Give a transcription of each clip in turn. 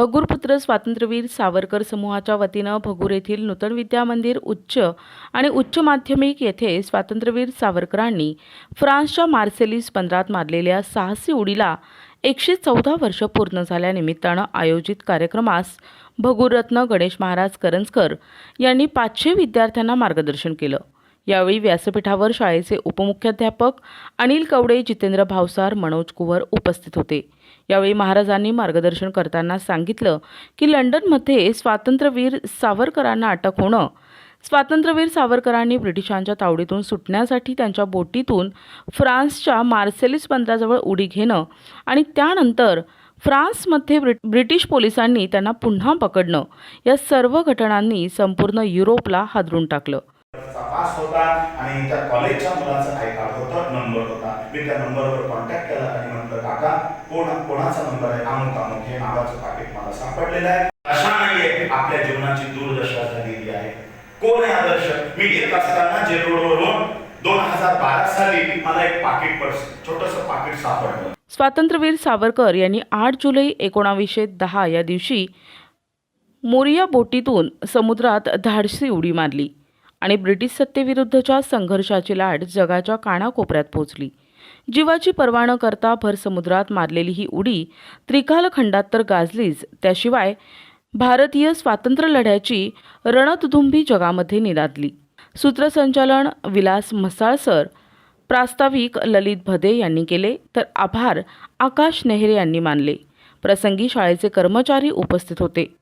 भगूरपुत्र स्वातंत्र्यवीर सावरकर समूहाच्या वतीनं भगूर येथील नूतन विद्या मंदिर उच्च आणि उच्च माध्यमिक येथे स्वातंत्र्यवीर सावरकरांनी फ्रान्सच्या मार्सेलिस बंदरात मारलेल्या साहसी उडीला एकशे चौदा वर्ष पूर्ण झाल्यानिमित्तानं आयोजित कार्यक्रमास भगूररत्न गणेश महाराज करंजकर यांनी पाचशे विद्यार्थ्यांना मार्गदर्शन केलं. यावेळी व्यासपीठावर शाळेचे उपमुख्याध्यापक अनिल कवडे जितेंद्र भावसार मनोज कुवर उपस्थित होते. यावेळी महाराजांनी मार्गदर्शन करताना सांगितलं की लंडनमध्ये स्वातंत्र्यवीर सावरकरांना अटक होणं स्वातंत्र्यवीर सावरकरांनी ब्रिटिशांच्या तावडीतून सुटण्यासाठी त्यांच्या बोटीतून फ्रान्सच्या मार्सेलिस बंदराजवळ उडी घेणं आणि त्यानंतर फ्रान्समध्ये ब्रिट ब्रिटिश पोलिसांनी त्यांना पुन्हा पकडणं या सर्व घटनांनी संपूर्ण युरोपला हादरून टाकलं. पास होता आणि त्या कॉलेजच्या मुलाचा आय कार्ड होतं नंबर होता. मी त्या नंबरवर कॉन्टॅक्ट केला आणि म्हटलं काका कोण कोणाचा नंबर आहे? अमुक अमुक हे नावाचं पाकिट मला सापडलेलं आहे. अशा नाहीये आपल्या जीवनाची दूरदशा झालेली आहे. कोण आहे आदर्श? मी येत असताना जे रोडवरून दोन हजार बारा साली मला एक पाकिट छोटस पाकिट सापडलं. स्वातंत्र्यवीर सावरकर यांनी आठ जुलै एकोणावीसशे दहा या दिवशी मोरिया बोटीतून समुद्रात धाडसी उडी मारली. आणि ब्रिटिश सत्तेविरुद्धच्या संघर्षाची लाट जगाच्या कानाकोपऱ्यात पोचली. जीवाची पर्वा न करता भर समुद्रात मारलेली ही उडी त्रिकालखंडात तर गाजलीच त्याशिवाय भारतीय स्वातंत्र्य लढ्याची जगामध्ये निनादली. सूत्रसंचालन विलास म्हसाळसर प्रास्ताविक ललित भदे यांनी केले तर आभार आकाश नेहरे यांनी मानले. प्रसंगी शाळेचे कर्मचारी उपस्थित होते.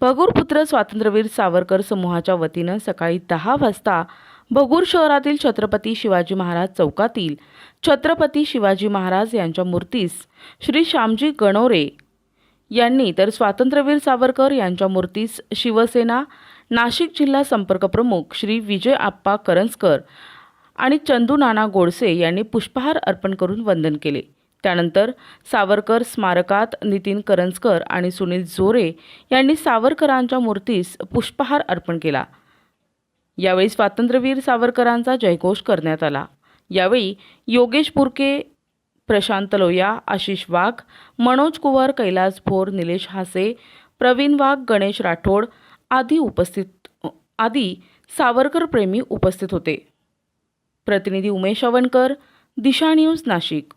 भगूरपुत्र स्वातंत्र्यवीर सावरकर समूहाच्या वतीनं सकाळी दहा वाजता भगूर शहरातील छत्रपती शिवाजी महाराज चौकातील छत्रपती शिवाजी महाराज यांच्या मूर्तीस श्री श्यामजी गणोरे यांनी तर स्वातंत्र्यवीर सावरकर यांच्या मूर्तीस शिवसेना नाशिक जिल्हा संपर्क प्रमुख श्री विजय आप्पा करंजकर आणि चंदू नाना गोडसे यांनी पुष्पहार अर्पण करून वंदन केले. त्यानंतर सावरकर स्मारकात नितीन करंजकर आणि सुनील जोरे यांनी सावरकरांच्या मूर्तीस पुष्पहार अर्पण केला. यावेळी स्वातंत्र्यवीर सावरकरांचा जयघोष करण्यात आला. यावेळी योगेश बुरके प्रशांत लोया आशिष वाघ मनोज कुवर कैलास भोर निलेश हासे प्रवीण वाघ गणेश राठोड आदी उपस्थित आदी सावरकर प्रेमी उपस्थित होते. प्रतिनिधी उमेश अवणकर दिशा न्यूज नाशिक.